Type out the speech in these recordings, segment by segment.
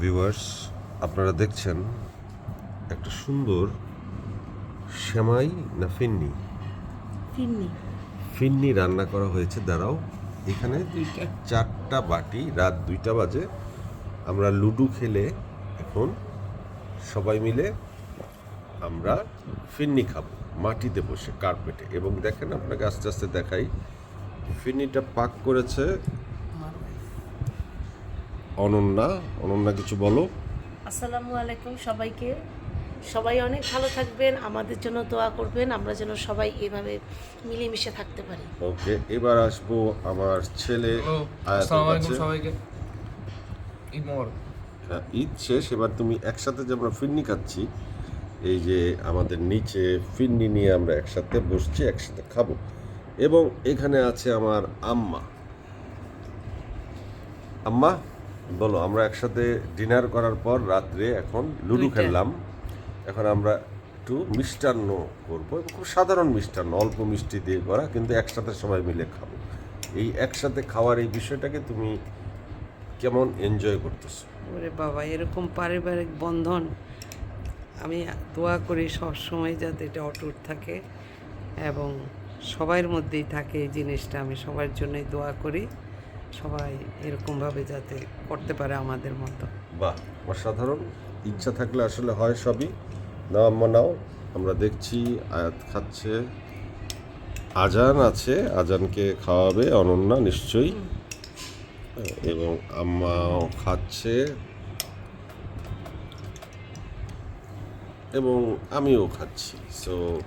Viewers আপনারা দেখছেন একটা সুন্দর শ্যামাই না ফিন্নি? ফিন্নি। ফিন্নি রান্না করা হয়েছে দাঁড়াও। এখানে চারটা বাটি রাত দুইটা বাজে। আমরা লুডু খেলে এখন সবাই মিলে আমরা ফিন্নি খাব মাটিতে বসে কার্পেটে এবং দেখেন আপনাকে আস্তে আস্তে দেখাই। ফিন্নিটা পাক করেছে অনন্যা অনন্যা কিছু বলো। আসসালামু আলাইকুম সবাইকে। সবাই অনেক ভালো থাকবেন আমাদের জন্য দোয়া করবেন আমরা যেন সবাই এভাবে মিলেমিশে থাকতে পারি। ওকে এবার আসব আমার ছেলে আসসালামু আলাইকুম সবাইকে। মোবারক। হ্যাঁ, ঈদ শেষ এবার তুমি একসাথে যে আমরা ফিন্নি খাচ্ছি এই যে আমাদের নিচে ফিন্নি নিয়ে আমরা একসাথে বসছি একসাথে খাব। এবং এখানে আছে আমার আম্মা। আম্মা? বলো আমরা একসাথে ডিনার করার পর রাত্রে এখন লুডো। খেললাম। এখন আমরা একটু মিষ্টান্ন করব খুব সাধারণ মিষ্টান্ন অল্প মিষ্টি দিয়ে করা কিন্তু একসাথে সবাই মিলে খাব। এই একসাথে খাওয়ার এই বিষয়টাকে তুমি কেমন এনজয় করতেছো? ওরে বাবা এরকম পারিবারিক বন্ধন। আমি দোয়া করি সবসময় যাতে এটা অটুট থাকে এবং সবার মধ্যেই থাকে এই জিনিসটা। আমি সবার জন্যই দোয়া করি। সবাই এরকমভাবে যাতে করতে পারে আমাদের মতো। বাহ অসাধারণ। ইচ্ছা থাকলে আসলে হয় সবই। নাও আম্মা নাও। আমরা দেখছি আয়াত খাচ্ছে। আজান আছে আজানকে খাওয়াবে অনন্যা নিশ্চয়ই। এবং আম্মাও খাচ্ছে। এবং আমিও খাচ্ছি। সো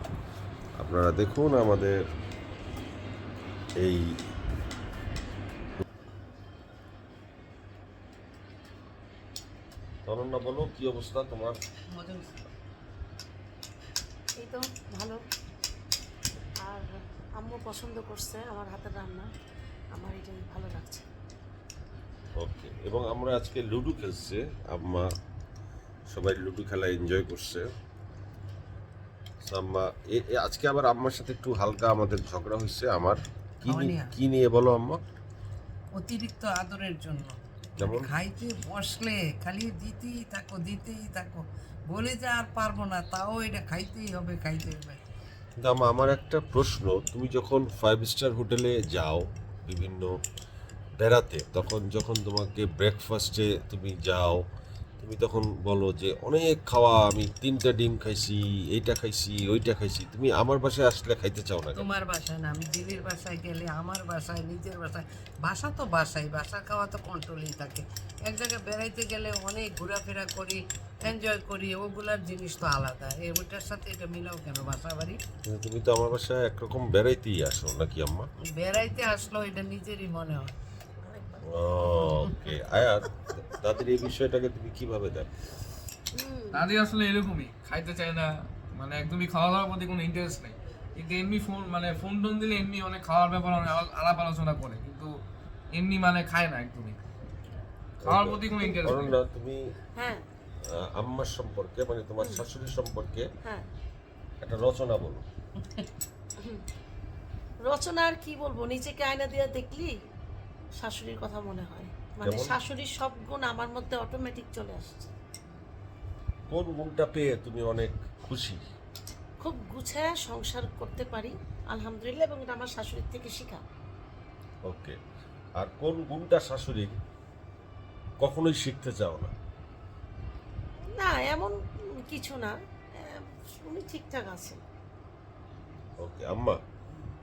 আপনারা দেখুন আমাদের এই অনন্যা বলো কি অবস্থা তোমার? এই তো ভালো। আর আম্মু পছন্দ করছে আমার হাতের রান্না। আমার এটাই ভালো লাগছে। ওকে এবং আমরা আজকে লুডো খেলছে। আম্মা সবাই লুডো খেলা এনজয় করছে। আম্মা এ- আজকে আবার আম্মার সাথে একটু হালকা আমাদের ঝগড়া হয়েছে আমার? কি নিয়ে বলো আম্মা? অতিরিক্ত আদরের জন্য। যেমন? খাইতে বসলে খালি দিতেই থাকো দিতেই থাকো বলে যে আর পারব না তাও এটা খাইতেই হবে খাইতেই হবে দাম আমার একটা প্রশ্ন তুমি যখন ফাইভ স্টার হোটেলে যাও বিভিন্ন বেড়াতে তখন যখন তোমাকে ব্রেকফাস্টে তুমি যাও তুমি তখন বলো যে অনেক খাওয়া আমি তিনটা ডিম খাইছি এইটা খাইছি ওইটা খাইছি। তুমি আমার বাসায় আসলে খাইতে চাও না? তোমার বাসায় না আমি দিদির বাসায় গেলে আমার বাসায় নিজের বাসায় বাসা তো বাসায় বাসা খাওয়া তো কন্ট্রোলেই থাকে। এক জায়গায় বেড়াইতে গেলে অনেক ঘোরাফেরা করি এনজয় করি ওগুলার জিনিস তো আলাদা। এই ওটার সাথে এটা মিলাও কেন বাসা বাড়ি? তুমি তো আমার বাসায় একরকম বেড়াইতেই আসো নাকি আম্মা? বেড়াইতে আসলো এটা নিজেরই মনে হয়। ওকে আয়াত তাদের এই বিষয়টাকে তুমি কীভাবে দেখো? দাদি আসলে এরকমই খাইতে চায় না মানে একদমই খাওয়া দাওয়ার প্রতি কোনো ইন্টারেস্ট নেই। কিন্তু এমনি ফোন মানে ফোন টোন দিলে এমনি অনেক খাওয়ার ব্যাপারে অনেক আলাপ আলোচনা করে কিন্তু এমনি মানে খায় না একদমই। খাওয়ার প্রতি কোনো ইন্টারেস্ট নেই। তুমি হ্যাঁ। আম্মার সম্পর্কে মানে তোমার শাশুড়ি সম্পর্কে হ্যাঁ। একটা রচনা বলো। রচনা আর কি বলব? নিজেকে আয়না দিয়ে দেখলি শাশুড়ির কথা মনে হয়। মানে শাশুড়ির সব গুণ আমার মধ্যে অটোমেটিক চলে আসছে। কোন গুণটা পেয়ে তুমি অনেক খুশি? খুব গুছায় সংসার করতে পারি আলহামদুলিল্লাহ এবং এটা আমার শাশুড়ির থেকে শেখা। ওকে আর কোন গুণটা শাশুড়ির কখনোই শিখতে চাও না? না এমন কিছু না উনি ঠিকঠাক আছেন। ওকে আম্মা?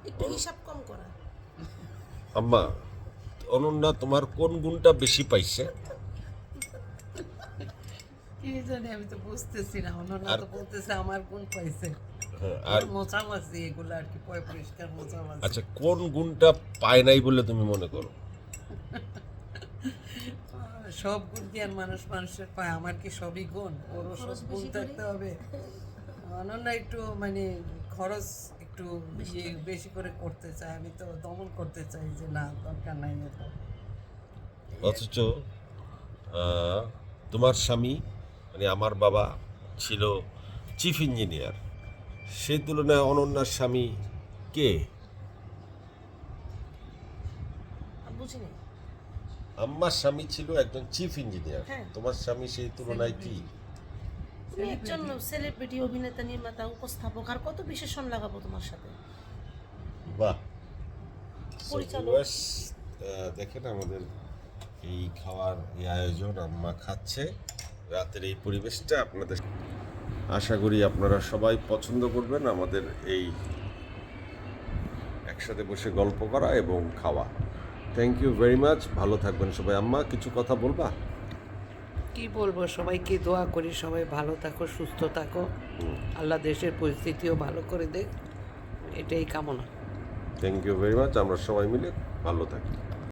একটু হিসাব কম করা। আম্মা অনন্যা তোমার কোন গুণটা বেশি পাইছে? আমি তো বুঝতেছি না। অনন্যা তো বলতেছে আমার কোন পাইছে। হ্যাঁ, আর মোছামাছি এগুলো আর কি পয় পরিষ্কার মোছামাছি আচ্ছা কোন গুণটা পায় নাই বলে তুমি মনে করো? সব গুণ কি আর মানুষ মানুষের পায়? আমার কি সবই গুণ? ওরও সব গুণ থাকতে হবে। অনন্যা একটু মানে খরচ একটু ইয়ে বেশি করে করতে চাই আমি তো দমন করতে চাই যে না দরকার নাই এত। অথচ তোমার স্বামী মানে আমার বাবা ছিল চিফ ইঞ্জিনিয়ার। সেই তুলনায় অনন্যার স্বামী কে? বুঝিনি। আম্মার স্বামী ছিল একজন চিফ ইঞ্জিনিয়ার। হ্যাঁ। তোমার স্বামী সেই তুলনায় কি? তুমি একজন সেলিব্রিটি অভিনেতা নির্মাতা উপস্থাপক আর কত বিশেষণ লাগাবো তোমার সাথে? বাহ। পরিচালক। দেখেন আমাদের এই খাওয়ার এই আয়োজন আম্মা খাচ্ছে। রাতের এই পরিবেশটা আপনাদের আশা করি আপনারা সবাই পছন্দ করবেন আমাদের এই একসাথে বসে গল্প করা এবং খাওয়া। থ্যাংক ইউ ভেরি মাচ ভালো থাকবেন সবাই। আম্মা কিছু কথা বলবা? কি বলব সবাইকে দোয়া করি সবাই ভালো থাকো সুস্থ থাকো। আল্লাহ দেশের পরিস্থিতিও ভালো করে দেখ। এটাই কামনা। থ্যাংক ইউ ভেরি মাচ আমরা সবাই মিলে ভালো থাকি।